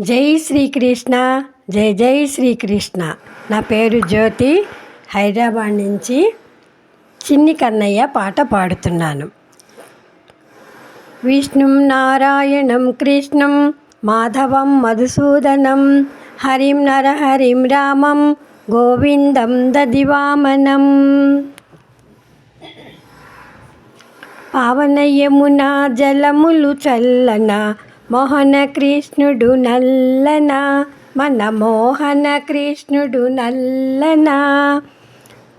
జై శ్రీకృష్ణ జై జై శ్రీకృష్ణ. నా పేరు జ్యోతి. హైదరాబాద్ నుంచి చిన్ని కన్నయ్య పాట పాడుతున్నాను. విష్ణుం నారాయణం కృష్ణం మాధవం మధుసూదనం హరిం నరహరిం రామం గోవిందం దదివామనం. పావన యమున జలములు చల్లన మోహన కృష్ణుడు నల్లన మన మోహన కృష్ణుడు నల్లన.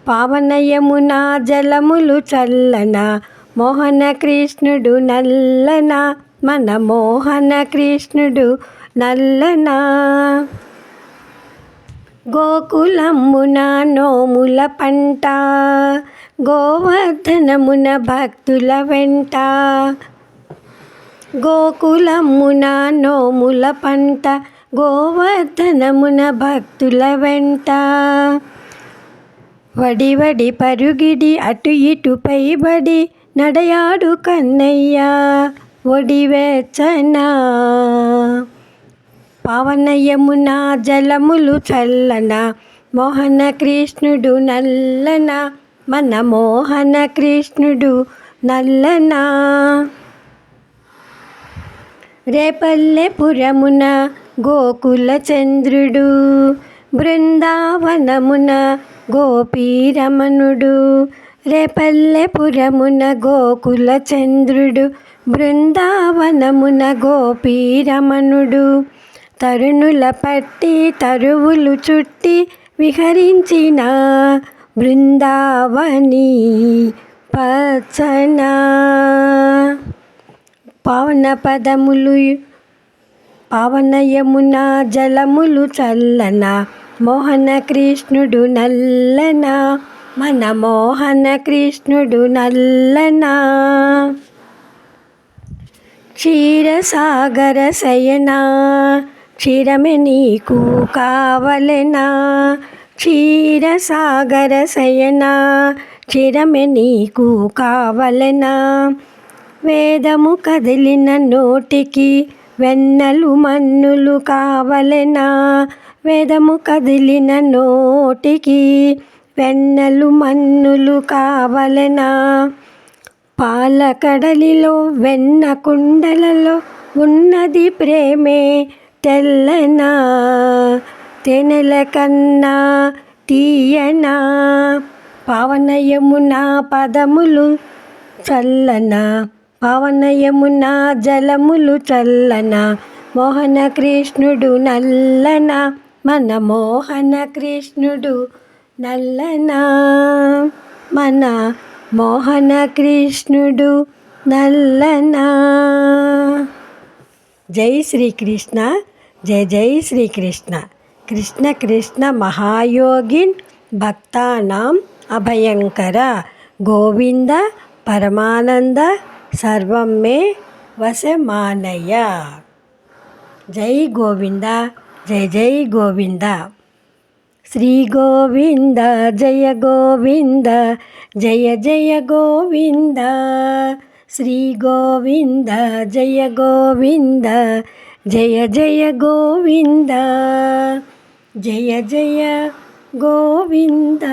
పావనయమున జలములు చల్లన మోహన కృష్ణుడు నల్లన మన మోహన కృష్ణుడు నల్లన. గోకులమ్మున నోముల పంట గోవర్ధనమున భక్తుల వెంట గోకులమున నోముల పంట గోవర్ధనమున భక్తుల వెంట. వడి వడి పరుగిడి అటు ఇటు పైబడి నడయాడు కన్నయ్య ఒడివేచన పవనయమున జలములు చల్లన మోహన కృష్ణుడు నల్లన మన మోహన కృష్ణుడు నల్లన. రేపల్లెపురమున గోకుల చంద్రుడు బృందావనమున గోపీరమణుడు. రేపల్లెపురమున గోకుల చంద్రుడు బృందావనమున గోపీరమణుడు. తరుణుల పట్టి తరువులు చుట్టి విహరించిన బృందావని పచ్చనా. పవన పదములు పావన యమున జలములు చల్లన. మోహన కృష్ణుడు నల్లన. మన మోహన కృష్ణుడు నల్లన. క్షీరసాగర శయనా. క్షీరమే నీకు కావలెనా. క్షీరసాగర శయనా. క్షీరమే నీకు కావలెనా. వేదము కదిలిన నోటికి వెన్నలు మన్నులు కావలెనా? వేదము కదిలిన నోటికి వెన్నలు మన్నులు కావలెనా? పాలకడలిలో వెన్న కుండలలో ఉన్నది ప్రేమే తెల్లనా? తెనెల కన్నా తీయనా? పావనయమున పదములు చల్లన? పావనయమున జలములు చల్లన మోహన కృష్ణుడు నల్లన మన మోహన కృష్ణుడు నల్లన మన మోహన కృష్ణుడు నల్లన. జై శ్రీకృష్ణ జై జై శ్రీకృష్ణ. కృష్ణ కృష్ణ మహాయోగిన్ భక్తానాం అభయంకర గోవింద పరమానంద సర్వం మే వశమానయ. జై గోవింద జై జై గోవింద. శ్రీ గోవింద జయ గోవింద జయ జయ గోవింద. శ్రీ గోవింద జయ గోవింద జయ జయ గోవింద. జయ జయ గోవింద.